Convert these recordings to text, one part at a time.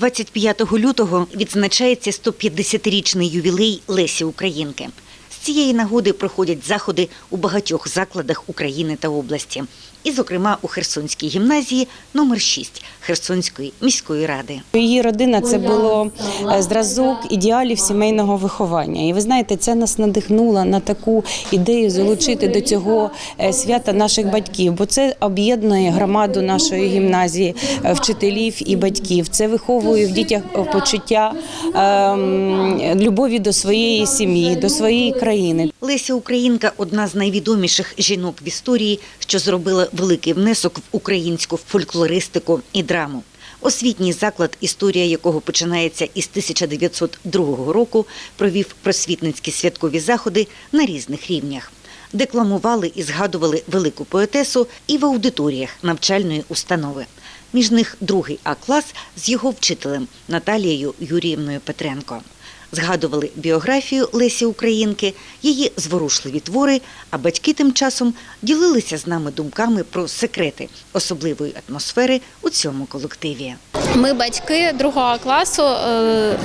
25 лютого відзначається 150-річний ювілей Лесі Українки. Цієї нагоди проходять заходи у багатьох закладах України та області, і, зокрема, у Херсонській гімназії номер 6 Херсонської міської ради. Її родина це було е, зразок ідеалів сімейного виховання. І ви знаєте, це нас надихнуло на таку ідею залучити до цього е, свята наших батьків, бо це об'єднує громаду нашої гімназії, е, вчителів і батьків. Це виховує в дітях почуття ем, любові до своєї сім'ї, до своєї країни. Леся Українка одна з найвідоміших жінок в історії, що зробила великий внесок в українську фольклористику і драму. Освітній заклад, історія якого починається із 1902 року, провів просвітницькі святкові заходи на різних рівнях. Декламували і згадували велику поетесу і в аудиторіях навчальної установи. Між них другий А-клас з його вчителем Наталією Юріївною Петренко. Згадували біографію Лесі Українки, її зворушливі твори, а батьки тим часом ділилися з нами думками про секрети особливої атмосфери у цьому колективі. Ми, батьки другого класу, е,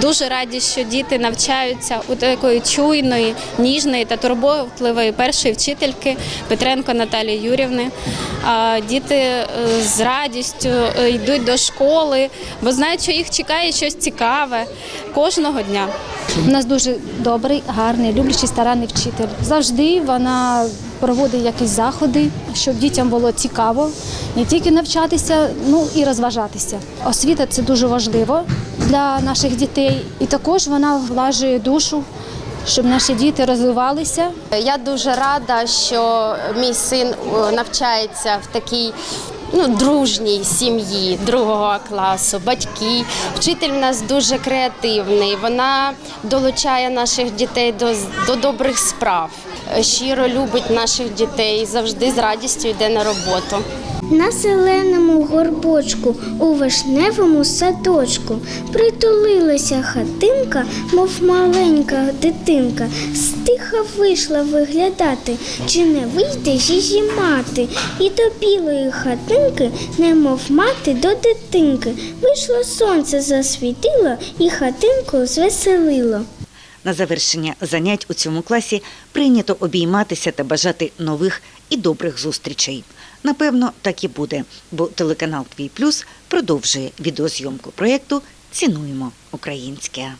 дуже раді, що діти навчаються у такої чуйної, ніжної та турботливої першої вчительки Петренко Наталії Юрівни. Діти е, з радістю е, йдуть до школи, бо знають, що їх чекає щось цікаве кожного дня. У нас дуже добрий, гарний, люблячий, старанний вчитель. Завжди вона проводить якісь заходи, щоб дітям було цікаво не тільки навчатися, ну і розважатися. Освіта це дуже важливо для наших дітей, і також вона вглажує душу, щоб наші діти розвивалися. Я дуже рада, що мій син е, навчається в такій ну, дружній сім'ї другого класу, батьки. Вчитель в нас дуже креативний. Вона долучає наших дітей до, до добрих справ. Е, Щиро любить наших дітей, завжди з радістю йде на роботу. На зеленому горбочку у вишневому садочку притулилася хатинка, мов маленька дитинка. Стиха вийшла виглядати, чи не вийде її мати. І до білої хатинки, немов мати до дитинки. Вийшло сонце засвітило і хатинку звеселило. На завершення занять у цьому класі прийнято обійматися та бажати нових і добрих зустрічей. Напевно, так і буде, бо телеканал Твій Плюс продовжує відеозйомку проєкту Цінуємо українське.